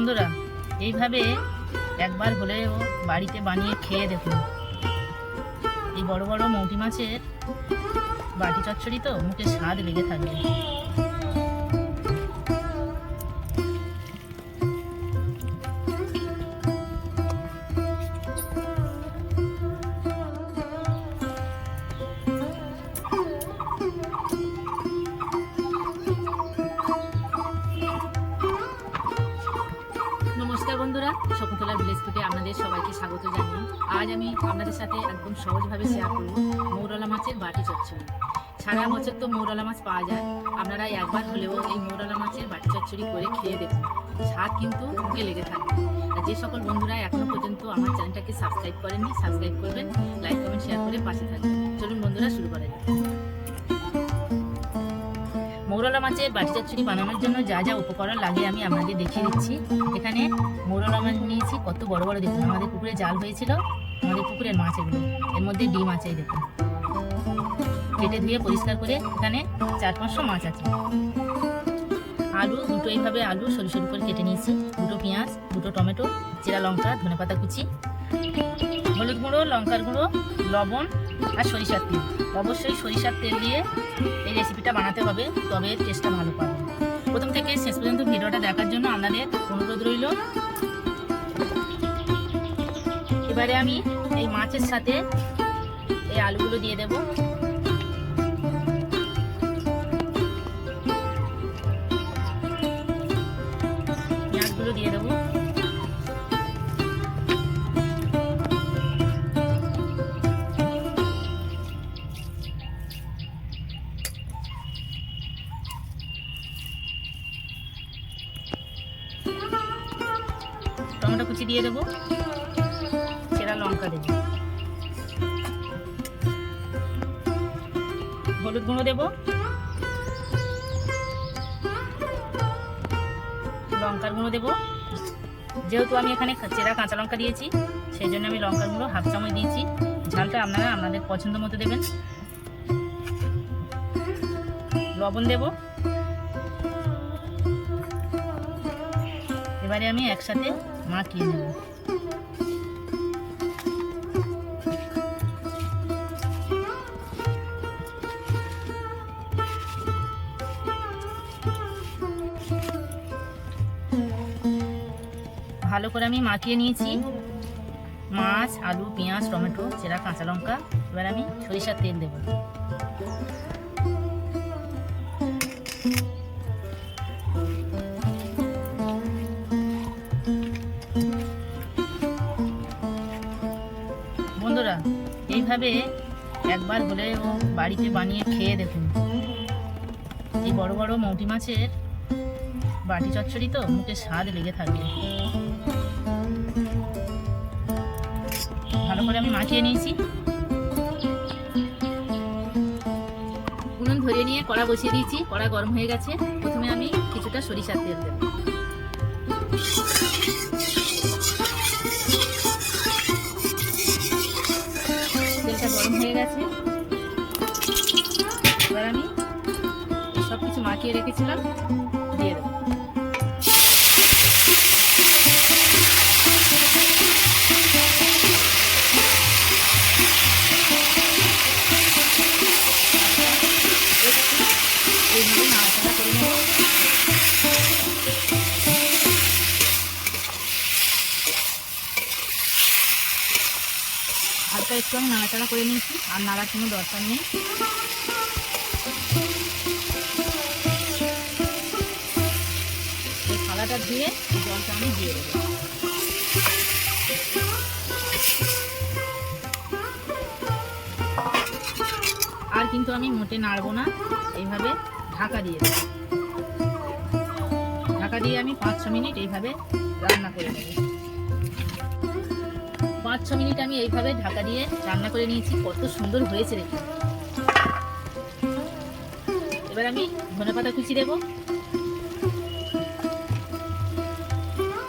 বন্ধুরা, এইভাবে একবার হলেও বাড়িতে বানিয়ে খেয়ে দেখুন। এই বড় বড় মৌটি মাছের বাটি চচ্চড়ি তো মুখে স্বাদ লেগে থাকবে স্বাগত জানাই আজ আমি আপনাদের সাথে একদম সহজভাবে শেয়ার করব মৌরলা মাছের বাটি চচ্চড়ি। সারা বছর তো মৌরলা মাছ পাওয়া যায়। আপনারা একবার হলেও এই মৌরলা মাছের বাটি চচ্চড়ি করে খেয়ে দেখুন। স্বাদ কিন্তু মুখে লেগে থাকবে আর যে সকল বন্ধুরা এখনও পর্যন্ত আমার চ্যানেলটাকে সাবস্ক্রাইব করেননি সাবস্ক্রাইব করবেন লাইক কমেন্ট শেয়ার করে পাশে থাকবেন। চলুন বন্ধুরা, শুরু করা যাক। মৌরলা মাছের বাটি চচ্চড়ি বানানোর জন্য যা যা উপকরণ লাগে আমি আপনাদের দেখিয়ে দিচ্ছি। এখানে মৌরলা মাছ নিয়েছি, কত বড় বড় দেখুন, আমাদের পুকুরে জাল হয়েছিল, আমাদের পুকুরের মাছ এগুলো, এর মধ্যে ডিম আছে দেখুন। কেটে ধুয়ে পরিষ্কার করে এখানে চার পাঁচশো মাছ আছে। আলু, দুটো এইভাবে আলু সরু সরু করে কেটে নিয়েছি, দুটো পেঁয়াজ, দুটো টমেটো চেরা লঙ্কা, ধনেপাতা কুচি, হলুদ গুঁড়ো, লঙ্কার গুঁড়ো, লবণ আর সরিষার তেল। অবশ্যই সরিষার তেল দিয়ে এই রেসিপিটা বানাতে হবে, তবে টেস্টটা ভালো পাবে। প্রথম থেকে শেষ পর্যন্ত ভিডিওটা দেখার জন্য আপনাদের অনুরোধ রইল। এবারে আমি এই মাছের সাথে এই আলুগুলো দিয়ে দেব। টমেটো কুচি দিয়ে দেবো। চেরা লঙ্কা দেবো। হলুদ গুঁড়ো দেবো। লঙ্কার গুঁড়ো দেবো। যেহেতু আমি এখানে চেরা কাঁচা লঙ্কা দিয়েছি, সেই জন্য আমি লঙ্কার গুঁড়ো হাফ চামচ দিয়েছি। ঝালটা আপনারা আপনাদের পছন্দ মতো দেবেন। লবণ দেবো। এবারে আমি একসাথে মাখিয়ে নেব। ভালো করে আমি মাখিয়ে নিয়েছি। মাছ, আলু, পেঁয়াজ, টমেটো, চেরা, কাঁচা লঙ্কা। এবার আমি সরিষার তেল দেবো। বন্ধুরা, এইভাবে একবার হলেও বাড়িতে বানিয়ে খেয়ে দেখুন। এই বড় বড় মৌটি মাছের বাটি চচ্চড়ি তো, মুখে স্বাদ লেগে থাকে। ভালো করে আমি মাখিয়ে নিয়েছি। উনুন ধরিয়ে নিয়ে কড়া বসিয়ে দিয়েছি। কড়া গরম হয়ে গেছে। প্রথমে আমি কিছুটা সরিষার তেল দেবো। তেলটা গরম হয়ে গেছে। এবার আমি সব কিছু মাখিয়ে রেখেছিলাম দিয়ে দেবো। একটু আমি নাড়াচাড়া করে নিয়েছি, আর নাড়ার কোনো দরকার নেই। থালাটা ধুয়ে জলটা আমি দিয়ে দেবো। আর কিন্তু আমি মোটে নাড়বো না, এইভাবে ঢাকা দিয়ে দেবো। ঢাকা দিয়ে আমি পাঁচ ছ মিনিট এইভাবে রান্না করে নেব। পাঁচ ছ মিনিট আমি এইভাবে ঢাকা দিয়ে রান্না করে নিয়েছি, কত সুন্দর হয়েছে রে এবার আমি ধনেপাতা কুচি দেবো।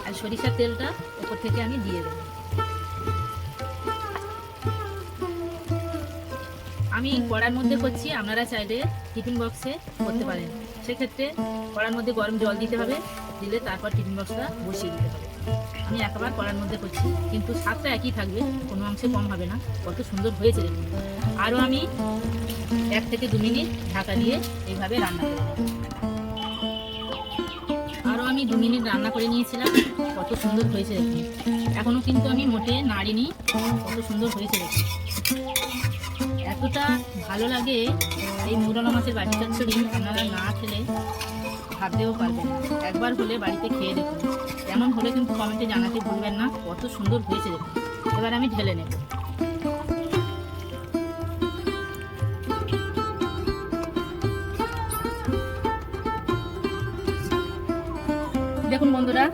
আর সরিষার তেলটা ওপর থেকে আমি দিয়ে দেবো। আমি কড়ার মধ্যে করছি, আপনারা চাইলে টিফিন বক্সে করতে পারেন। সেক্ষেত্রে কড়ার মধ্যে গরম জল দিতে হবে, দিলে তারপর টিফিন বক্সটা বসিয়ে দিতে হবে। আমি একবার করার মধ্যে করছি, কিন্তু স্বাদটা একই থাকবে, কোনো অংশে কম হবে না। কত সুন্দর হয়েছে দেখুন। আরও আমি এক থেকে দু মিনিট ঢাকা দিয়ে এইভাবে রান্না করে আরও আমি দু মিনিট রান্না করে নিয়েছিলাম, কত সুন্দর হয়েছে দেখুন। এখনও কিন্তু আমি মোটে নাড়িনি, কত সুন্দর হয়েছে দেখুন। এতটা ভালো লাগে এই মুরলা মাছের বাটি চচ্চড়ি আপনারা না খেলে ভাবতেও পারবেন একবার হলে বাড়িতে খেয়ে দেখুন। এমন হলে কিন্তু কমেন্টে জানাতে ভুলবেন না। কত সুন্দর হয়েছে দেখুন। এবার আমি ঢেলে নেব। দেখুন বন্ধুরা,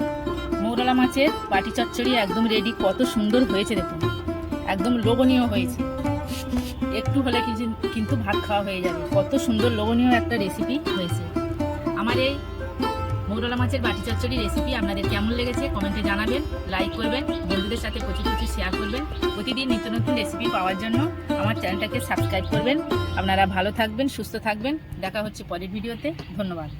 মৌরলা মাছের বাটি চচ্চড়ি একদম রেডি কত সুন্দর হয়েছে দেখুন। একদম লোভনীয় হয়েছে। একটু হলে কিন্তু ভাত খাওয়া হয়ে যাবে। কত সুন্দর লোভনীয় একটা রেসিপি হয়েছে। আমার এই মৌরলা মাছের বাটি চচ্চড়ি রেসিপি আপনাদের কেমন লেগেছে কমেন্টে জানাবেন লাইক করবেন, বন্ধুদের সাথে প্রচুর প্রচুর শেয়ার করবেন, প্রতিদিন নিত্য নতুন রেসিপি পাওয়ার জন্য আমার চ্যানেলটাকে সাবস্ক্রাইব করবেন। আপনারা ভালো থাকবেন, সুস্থ থাকবেন। দেখা হচ্ছে পরের ভিডিওতে ধন্যবাদ।